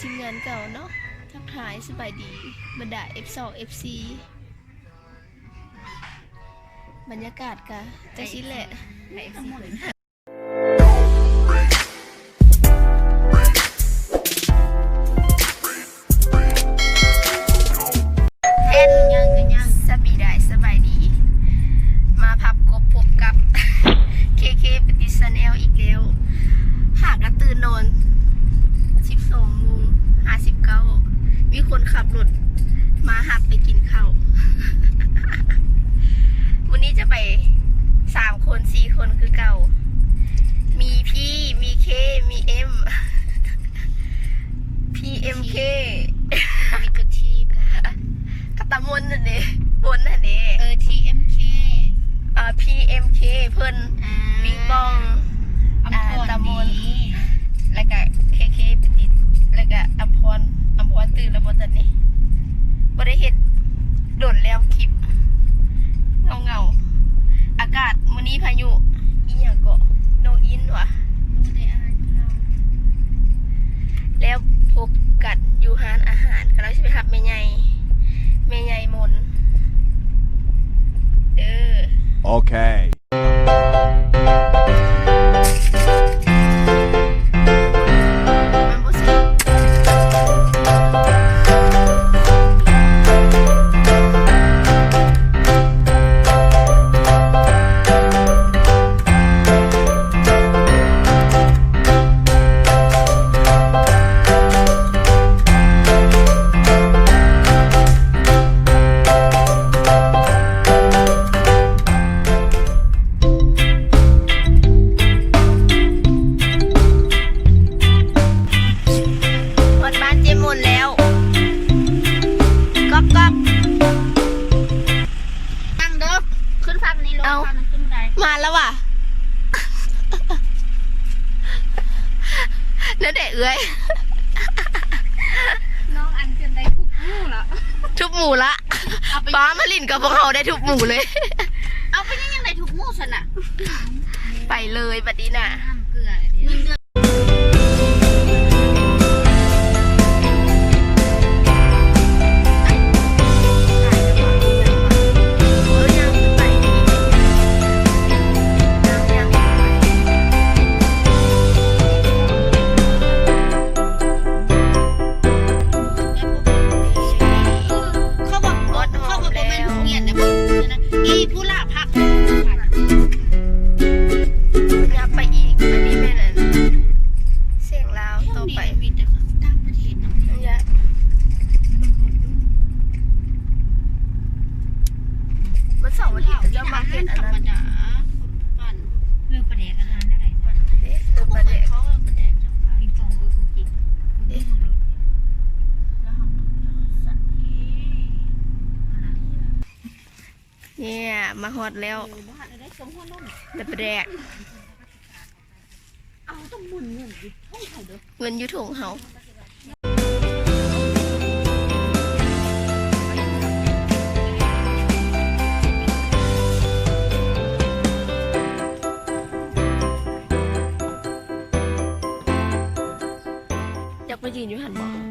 ทีมงานเก่าเนาะทักทายสบายดีบรรดา F2 FC บรรยากาศกะจะชิแหละให้ทั้งหมด บกัดยูฮานอาหารกันแล้วใช่ไหมครับเมย์ไงเมย์ไงมนเออโอเค ขึ้นฟังนี้ลงเอาฟังนั้นขึ้นได้มาแล้วว่ะนั่นเด็กเอ้ยน้องอันเกินได้ทุกคู่ละทุบหมูละเอาไปป้ามาลินกับพวกเราได้ทุบหมูเลย เอาไปยังยังได้ทุกมู่สนะไปเลยบัดนี้น่ะ ห้ามเกลือเงินเดือน เนี่ยมาฮอดแล้วเออบ้านอะแต่แปลกเอาต้องมุนเงินดิห้องเขาเด้อเงินอยุถุงเฮาอยากไปยืนอยู่หันบ่กั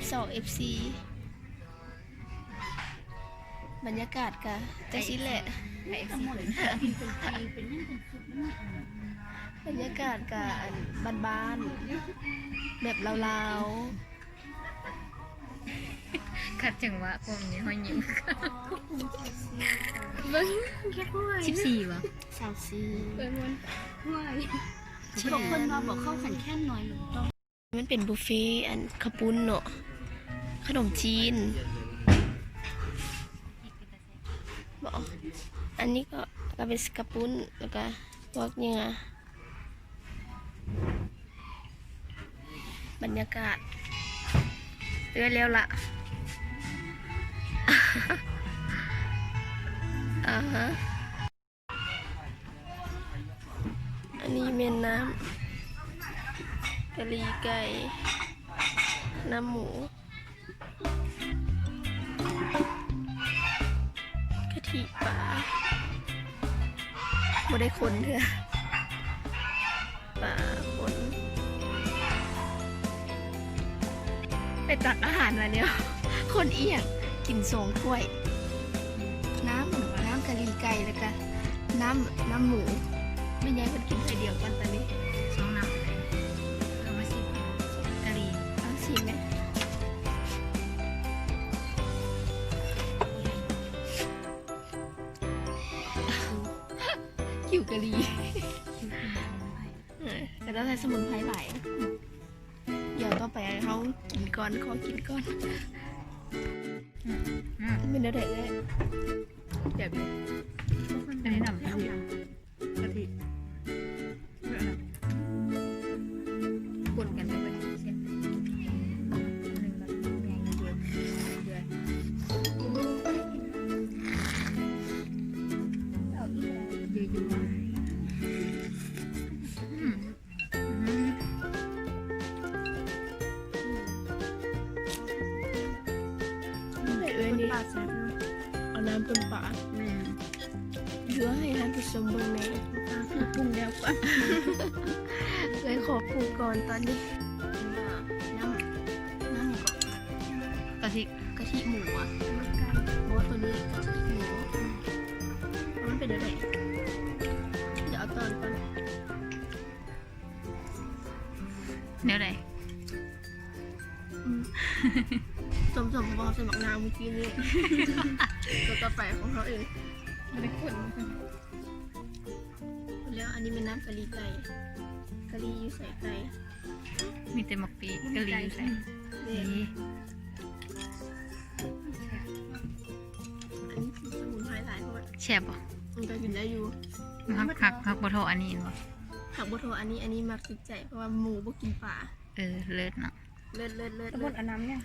F2 FC บรรยากาศกะจะชิแหละไอ้ทั้งหมดเป็นปีเป็นยังเป็นสุดนั่นบรรยากาศกะบ้านๆแบบลาวคัดจังหวะผมนี่ห้อยยิ้มๆเบิ้งแค่ห้วยสิบสี่วะสาวซีเบิ้งมันห้วยบอกคนมาบอกเข้าขันแค่น้อยลงต้อง มันเป็นบุฟเฟ่ต์อันขปุ้นเนาะขนมจีนบอกอันนี้ก็ก็เป็นกระปุ้นแล้วก็พวกเนื้อบรรยากาศเรื่อยแล้วล่ะอ่าฮะอันนี้เมนน้ำะหรี่ไก่ น้ำหมู กะทิปลาไม่ได้คนเถอะปลาคนไปตักอาหารมาเนี่ยคนเอียงกินสองถ้วย น้ำหมูน้ำกะหรี่ไก่แล้วก็น้ำน้ำหมูไม่ย้ายมันกินไปเดียวกันตอนนี้ ชิมไหมคิวกะหรี่เออแต่ต้องใช้สมุนไพรหลายนะเดี๋ยวต้องไปให้เขากินก่อนขอกินก่อนอืมเป็นเด็กเลยเดี๋ยวดูอันนี้น้ำ กเลยนี่เอาน้ำปนปลาแม่เยื่อให้ท่านผู้ชมเบิ่งในปรุงแล้วก็เลยขอปรุงก่อนตอนนี้น้ำน้ำหมูก่อนกะทิกะทิหมูอะเพราะว่าตัวนี้กะทิหมูมันเป็นอะไรเดี๋ยวเอาตอนก่อนเดี๋ยวไหน อืมสมสม บอกสมัครนาวเมื่อกี้นี้ตัวต่อไปของเขาเองไม่ได้คนแล้วอันนี้เป็นน้ำกะหรี่ไก่กะหรี่อยู่ใส่ไก่มีแต่หมกปีกะหรี่อยู่ใส่นี่นี่อันนี้คือสมุนไพรหลายเพราะว่าแช่บป่ะมันก็กินได้อยู่ฮักฮักฮักบะโทอันนี้ป่ะผักบัวโทอันนี้อันนี้มักติดใจเพราะว่าหมูบ่กินปลาเออเลิศเนาะเลิศเลิศเลิศตะบเลินศอันน้ำเนี่ย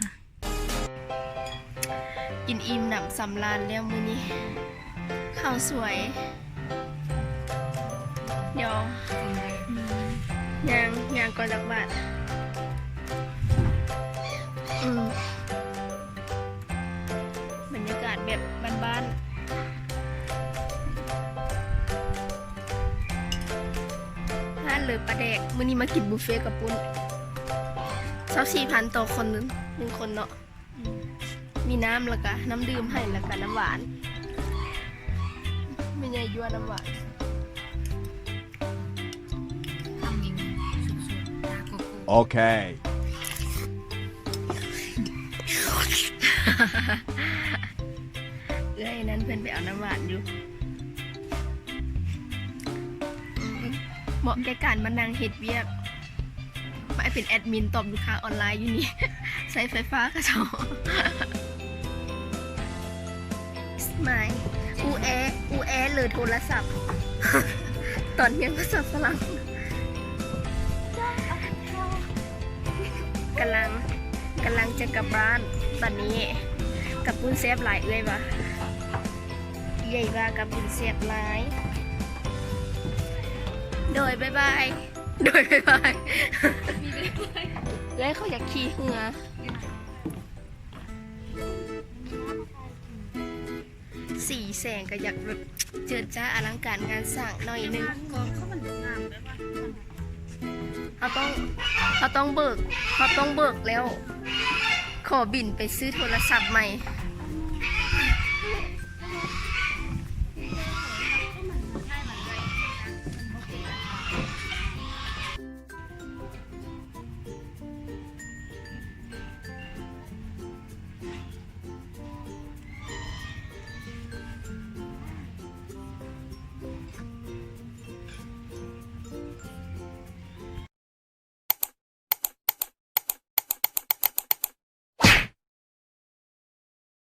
กินอิ่มหนำสำราญแล้วมื้อนี้ข้าวสวย เดี๋ยวย่างย่างก่อนจากบ้านอืมบรรยากาศแบบบ้านๆร้านเลยปลาแดกมื้อนี้มากินบุฟเฟ่ต์กับปุ้นเซาสี่พันต่อคนหนึงหนึ่งคนเนาะ มีน้ำแล้วก็น้ำดื่มให้แล้วก็น้ำหวาน ไม่ใช่ยั่วน้ำหวานทำยิงสุดๆตาโกโก้ Okay. เอ้ยนั้นเพื่อนไปเอาน้ำหวานอยู่เหมาะแก่การมานั่งเฮ็ดเวียกมาเป็นแอดมินตอบลูกค้าออนไลน์อยู่นี่ ใช้ไฟฟ้ากระเจา ไม่อูแออูแอหรือโทรศัพท์ ตอนเรียนภาษาฝรั่งกำลังกำลังจะกลับบ้านตอนนี้กับปุ้นเซฟหลายเอ้ยวะใหญ่ว่ากับปุ้นเซฟหลาย โดยบายบาย โดยบายบายแล้วเขาอยากขี่เหือ สีแสงก็อยากแบบเจิดจ้าอลังการงานสร้างหน่อยนึงก็เขามันงามเลยว่าเขาต้องเขาต้องเบิกเขาต้องเบิกแล้ว ขอบินไปซื้อโทรศัพท์ใหม่